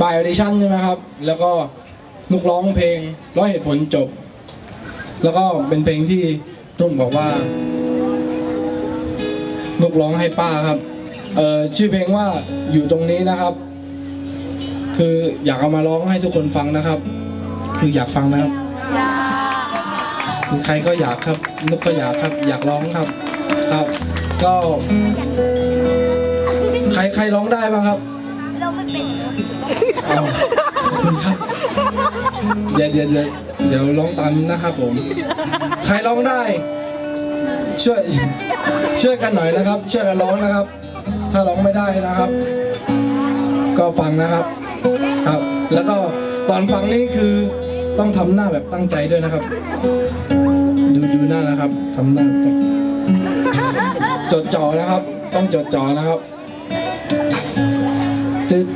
บายออดิชั่นใช่ไหมครับ แล้วก็นุกร้องเพลงร้อยเหตุผลจบ แล้วก็เป็นเพลงที่นุ่มบอกว่า นุกร้องให้ป้าครับ เอ่อชื่อเพลงว่าอยู่ตรงนี้นะครับ คืออยากเอามาร้องให้ทุกคนฟังนะครับ คืออยากฟังนะครับคือใครก็อยากครับนุกก็อยากครับ อยากร้องครับครับ ก็ ใครใครร้องได้บ้างครับ เราไม่เป็น เดี๋ยวเดี๋ยวเดี๋ยวเดี๋ยวร้องตามนะครับผม ใครร้องได้ ช่วยช่วยกันหน่อยนะครับ ช่วยกันร้องนะครับ ถ้าร้องไม่ได้นะครับ ก็ฟังนะครับ ครับ แล้วก็ตอนฟังนี่คือต้องทำหน้าแบบตั้งใจด้วยนะครับ ดูดูหน้านะครับทำหน้าจดจ่อนะครับ ต้องจดจ่อนะครับตึ๊ด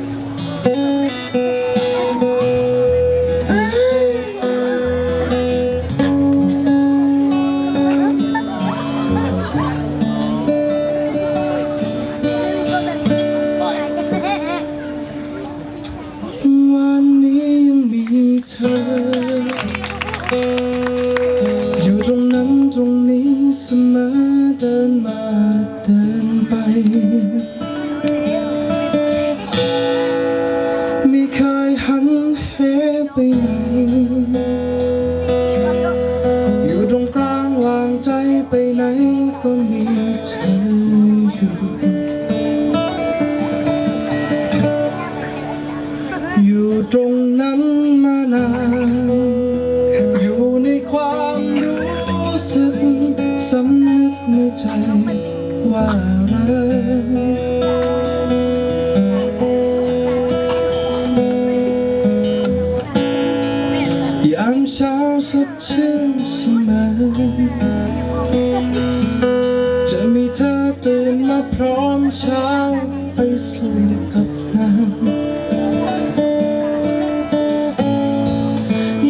เช้าสดชื่นเสมอจะมีเธอตื่นมาพร้อมเช้าไปสู่กับงาน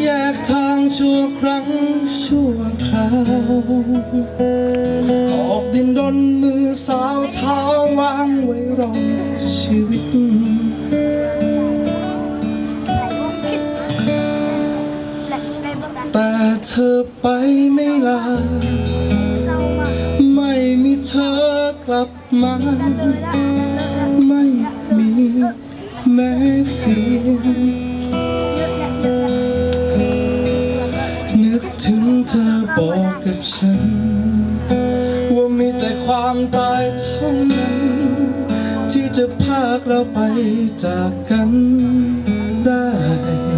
แยกทางชั่วครั้งชั่วคราวออกดินดนมือสาวเท้าวางไว้รองชีวิต แต่เธอไปไม่ลา ไม่มีเธอกลับมา ไม่มีแม้เสียงนึกถึงเธอบอกกับฉัน ว่ามีแต่ความตายเท่านั้น ที่จะพากเราไปจากกันได้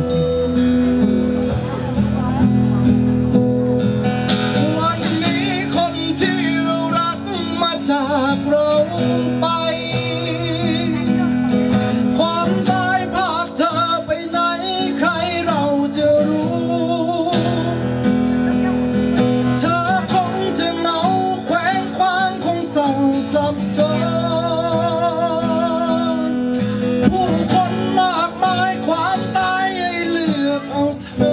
อ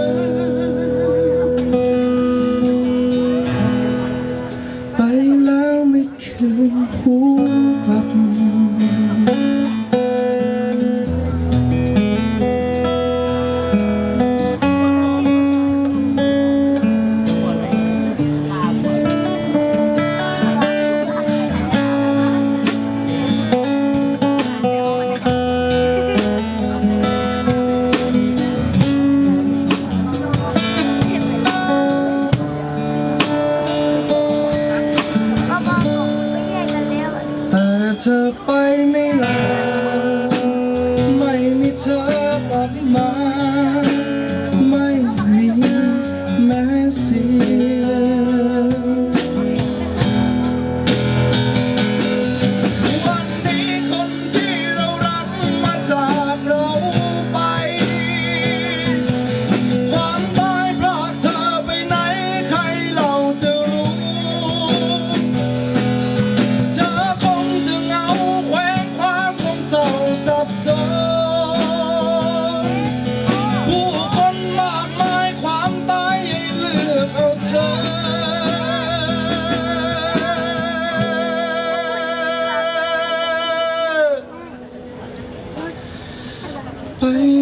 ไป